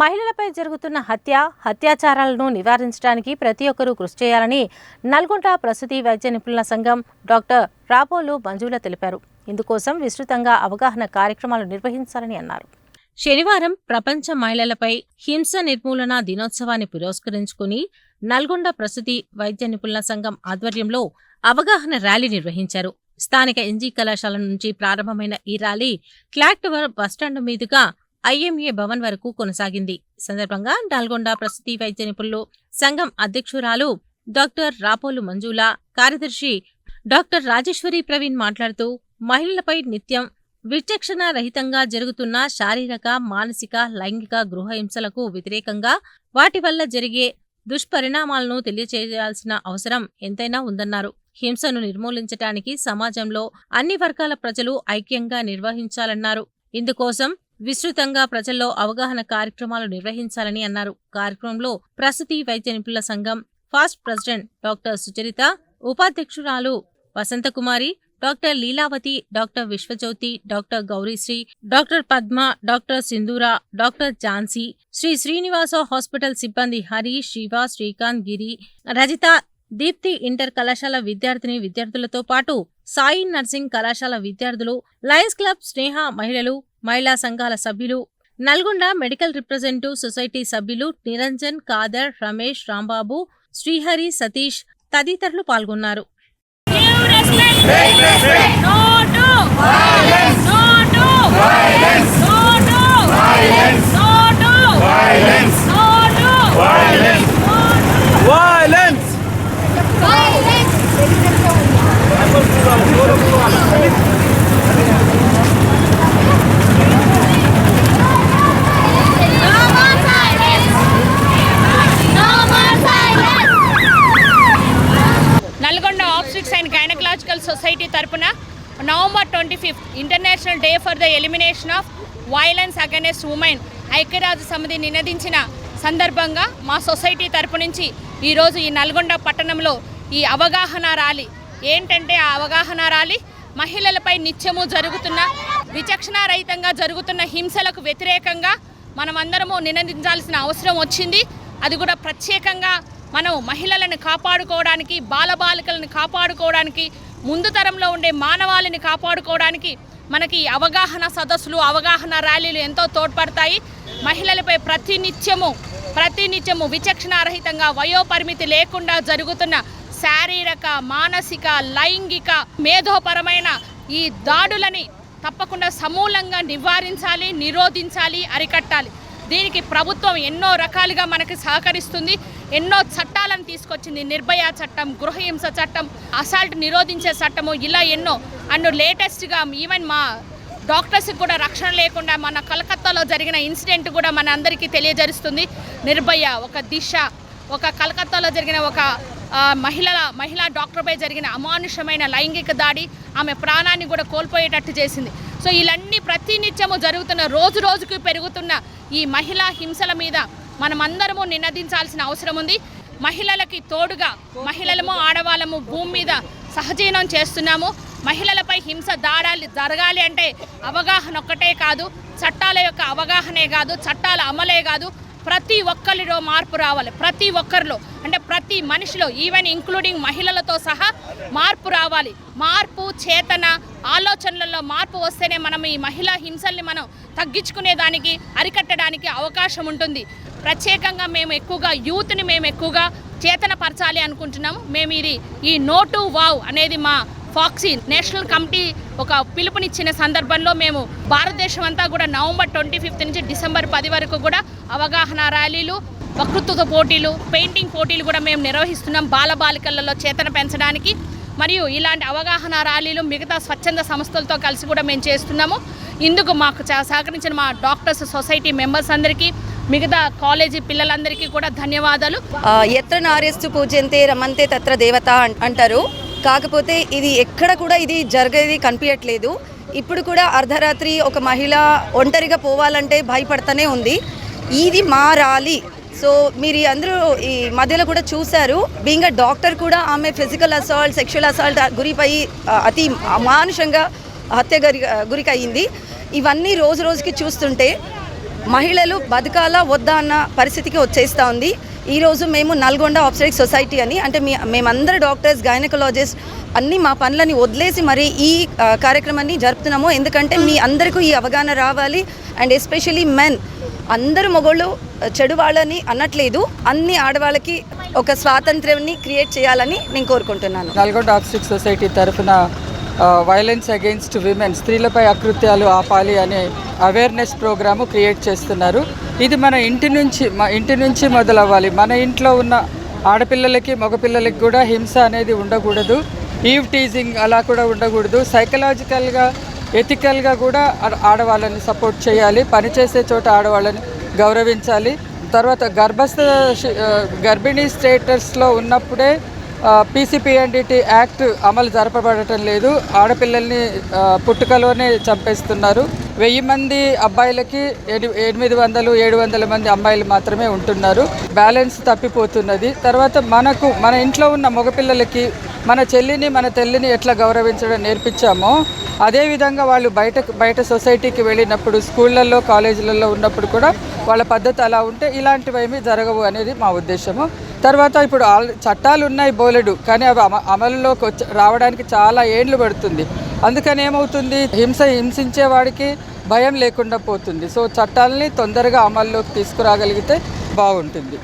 మహిళలపై జరుగుతున్న హత్య హత్యాచారాలను నివారించడానికి ప్రతి ఒక్కరూ కృషి చేయాలని నల్గొండ ప్రసూతి వైద్య నిపుణుల సంఘం డాక్టర్ రాపోలు మంజుల తెలిపారు. ఇందుకోసం విస్తృతంగా అవగాహన కార్యక్రమాలు నిర్వహించాలని అన్నారు. శనివారం ప్రపంచ మహిళలపై హింస నిర్మూలన దినోత్సవాన్ని పురస్కరించుకుని నల్గొండ ప్రసూతి వైద్య నిపుణుల సంఘం ఆధ్వర్యంలో అవగాహన ర్యాలీ నిర్వహించారు. స్థానిక ఎన్జీ కళాశాల నుంచి ప్రారంభమైన ఈ rally clock tower bus stand మీదుగా ఐఎంఏ భవన్ వరకు కొనసాగింది. సందర్భంగా నల్గొండ ప్రసూతి వైద్య నిపుణులు సంఘం అధ్యక్షురాలు డాక్టర్ రాపోలు మంజుల కార్యదర్శి డాక్టర్ రాజేశ్వరి ప్రవీణ్ మాట్లాడుతూ మహిళలపై నిత్యం విచక్షణ రహితంగా జరుగుతున్న శారీరక మానసిక లైంగిక గృహహింసలకు వ్యతిరేకంగా వాటి వల్ల జరిగే దుష్పరిణామాలను తెలియచేయాల్సిన అవసరం ఎంతైనా ఉందన్నారు. హింసను నిర్మూలించటానికి సమాజంలో అన్ని వర్గాల ప్రజలు ఐక్యంగా నిర్వహించాలన్నారు. ఇందుకోసం విస్తృతంగా ప్రజల్లో అవగాహన కార్యక్రమాలు నిర్వహించాలని అన్నారు. కార్యక్రమంలో ప్రసూతి వైద్య నిపుణుల సంఘం past president doctor Sucharitha ఉపాధ్యక్షురాలు Vasanthakumari doctor Leelavathi doctor Viswajyothi doctor Gowrisri doctor Padma doctor Sindhura doctor Jhansi Sri Srinivasa hospital సిబ్బంది హరి శివ శ్రీకాంత్ గిరి రజిత దీప్తి ఇంటర్ కళాశాల విద్యార్థిని విద్యార్థులతో పాటు సాయి నర్సింగ్ కళాశాల విద్యార్థులు లయన్స్ క్లబ్ స్నేహ మహిళలు మహిళా సంఘాల సభ్యులు. నల్గొండ మెడికల్ రిప్రజెంటివ్ సొసైటీ సభ్యులు నిరంజన్ కాదర్ రమేష్ రాంబాబు శ్రీహరి సతీష్ తదితరులు పాల్గొన్నారు. Violence. Twenty fifth international day for the elimination of violence against women ఐక్యరాజ్య సమితి నినదించిన సందర్భంగా మా సొసైటీ తరపు నుంచి ఈరోజు ఈ నల్గొండ పట్టణంలో ఈ అవగాహన ర్యాలీ. ఏంటంటే ఆ అవగాహన ర్యాలీ? మహిళలపై నిత్యము జరుగుతున్న విచక్షణారహితంగా జరుగుతున్న హింసలకు వ్యతిరేకంగా మనమందరము నినదించాల్సిన అవసరం వచ్చింది. అది కూడా ప్రత్యేకంగా మనం మహిళలను కాపాడుకోవడానికి బాలబాలికలను కాపాడుకోవడానికి ముందు తరంలో ఉండే మానవాళిని కాపాడుకోవడానికి మనకి ఈ అవగాహన సదస్సులు అవగాహన ర్యాలీలు ఎంతో తోడ్పడతాయి. మహిళలపై ప్రతినిత్యము ప్రతినిత్యము విచక్షణారహితంగా వయోపరిమితి లేకుండా జరుగుతున్న శారీరక మానసిక లైంగిక మేధోపరమైన ఈ దాడులని తప్పకుండా సమూలంగా నివారించాలి నిరోధించాలి అరికట్టాలి. దీనికి ప్రభుత్వం ఎన్నో రకాలుగా మనకి సహకరిస్తుంది. ఎన్నో చట్టాలను తీసుకొచ్చింది నిర్భయ చట్టం గృహహింస చట్టం అసాల్ట్ నిరోధించే చట్టము ఇలా ఎన్నో. అండ్ లేటెస్ట్గా ఈవెన్ మా డాక్టర్స్కి కూడా రక్షణ లేకుండా మన కలకత్తాలో జరిగిన ఇన్సిడెంట్ కూడా మన అందరికీ తెలియజరుస్తుంది. నిర్భయ ఒక దిశ ఒక కలకత్తాలో జరిగిన ఒక మహిళల మహిళా డాక్టర్పై జరిగిన అమానుషమైన లైంగిక దాడి ఆమె ప్రాణాన్ని కూడా కోల్పోయేటట్టు చేసింది. సో ఇలాన్ని ప్రతినిత్యము జరుగుతున్న రోజు రోజుకు పెరుగుతున్న ఈ మహిళా హింసల మీద మనమందరము నినదించాల్సిన అవసరం ఉంది. మహిళలకి తోడుగా మహిళలము ఆడవాళ్ళము భూమి మీద సహజీవనం చేస్తున్నాము. మహిళలపై హింస దాడాలి జరగాలి అంటే అవగాహన ఒక్కటే కాదు. చట్టాల యొక్క అవగాహనే కాదు చట్టాల అమలే కాదు. ప్రతి ఒక్కరిలో మార్పు రావాలి. ప్రతి ఒక్కరిలో అంటే ప్రతి మనిషిలో ఈవెన్ ఇంక్లూడింగ్ మహిళలతో సహా మార్పు రావాలి. మార్పు చేతన ఆలోచనలలో మార్పు వస్తేనే మనం ఈ మహిళా హింసల్ని మనం తగ్గించుకునే దానికి అరికట్టడానికి అవకాశం ఉంటుంది. ప్రత్యేకంగా మేము ఎక్కువగా యూత్ని మేము ఎక్కువగా చేతనపరచాలి అనుకుంటున్నాము. మేము ఇది ఈ నోటు వావ్ అనేది మా ఫాక్సీ నేషనల్ కమిటీ ఒక పిలుపునిచ్చిన సందర్భంలో మేము భారతదేశం అంతా కూడా నవంబర్ ట్వంటీ ఫిఫ్త్ నుంచి డిసెంబర్ పది వరకు కూడా అవగాహన ర్యాలీలు వక్తృత్వ పోటీలు పెయింటింగ్ పోటీలు కూడా మేము నిర్వహిస్తున్నాం. బాలబాలికలలో చేతన పెంచడానికి. మరియు ఇలాంటి అవగాహన ర్యాలీలు మిగతా స్వచ్ఛంద సంస్థలతో కలిసి కూడా మేము చేస్తున్నాము. ఇందుకు మాకు చా- సహకరించిన మా డాక్టర్స్ సొసైటీ మెంబర్స్ అందరికీ మిగతా కాలేజీ పిల్లలందరికీ కూడా ధన్యవాదాలు. ఎత్ర నార్యస్తు పూజంతే రమంతే తత్ర దేవత అంటారు. కాకపోతే ఇది ఎక్కడ కూడా ఇది జరిగేది కనిపించట్లేదు ఇప్పుడు కూడా అర్ధరాత్రి ఒక మహిళ ఒంటరిగా పోవాలంటే భయపడతానే ఉంది. ఇది మా ర్యాలీ. సో మీరు అందరూ ఈ మధ్యలో కూడా చూశారు. బీయింగ్ డాక్టర్ కూడా ఆమె ఫిజికల్ అసాల్ట్ సెక్షువల్ అసాల్ట్ గురిపై అతి అమానుషంగా హత్య గురి గురికయింది ఇవన్నీ రోజు రోజుకి చూస్తుంటే మహిళలు బతకాలా వద్దా అన్న పరిస్థితికి వచ్చేస్తూ ఉంది. ఈరోజు మేము నల్గొండ ఆప్సెటిక్ సొసైటీ అని అంటే మీ మేమందరూ డాక్టర్స్ గైనకలాజిస్ట్ అన్ని మా పనులని వదిలేసి మరి ఈ కార్యక్రమాన్ని జరుపుతున్నాము. ఎందుకంటే మీ అందరికీ ఈ అవగాహన రావాలి. అండ్ ఎస్పెషలీ మెన్ అందరు మొగోళ్ళు చెడు వాళ్ళని అనట్లేదు. అన్ని ఆడవాళ్ళకి ఒక స్వాతంత్ర్యాన్ని క్రియేట్ చేయాలని నేను కోరుకుంటున్నాను. నల్గొండ ఆప్సెటిక్ సొసైటీ తరఫున వైలెన్స్ అగెయిన్స్ట్ విమెన్ స్త్రీలపై అకృత్యాలు ఆపాలి అనే అవేర్నెస్ ప్రోగ్రాము క్రియేట్ చేస్తున్నారు. ఇది మన ఇంటి నుంచి మా ఇంటి నుంచి మొదలవ్వాలి. మన ఇంట్లో ఉన్న ఆడపిల్లలకి మగపిల్లలకి కూడా హింస అనేది ఉండకూడదు. ఈవ్ టీజింగ్ అలా కూడా ఉండకూడదు. సైకలాజికల్గా ఎథికల్గా కూడా ఆడవాళ్ళని సపోర్ట్ చేయాలి. పనిచేసే చోట ఆడవాళ్ళని గౌరవించాలి. తర్వాత గర్భస్థ గర్భిణీ స్టేటస్లో ఉన్నప్పుడే పీసీపీఎన్డిటి యాక్ట్ అమలు జరపబడటం లేదు. ఆడపిల్లల్ని పుట్టుకలోనే చంపేస్తున్నారు. వెయ్యి మంది అబ్బాయిలకి ఎని- ఎనిమిది వందలు ఏడు వందల మంది అమ్మాయిలు మాత్రమే ఉంటున్నారు. బ్యాలెన్స్ తప్పిపోతున్నది. తర్వాత మనకు మన ఇంట్లో ఉన్న మగపిల్లలకి మన చెల్లిని మన తల్లిని ఎట్లా గౌరవించడం నేర్పించామో అదేవిధంగా వాళ్ళు బయట బయట సొసైటీకి వెళ్ళినప్పుడు స్కూళ్ళల్లో కాలేజీలలో ఉన్నప్పుడు కూడా వాళ్ళ పద్ధతి అలా ఉంటే ఇలాంటివేమీ జరగవు అనేది మా ఉద్దేశము. తర్వాత ఇప్పుడు ఆల్ చట్టాలు ఉన్నాయి బోలెడు కానీ అవి అమ అమలులోకి వచ్చి రావడానికి చాలా ఏండ్లు పడుతుంది. అందుకని ఏమవుతుంది? హింస హింసించే వాడికి భయం లేకుండా పోతుంది. సో చట్టాలని తొందరగా అమల్లోకి తీసుకురాగలిగితే బాగుంటుంది.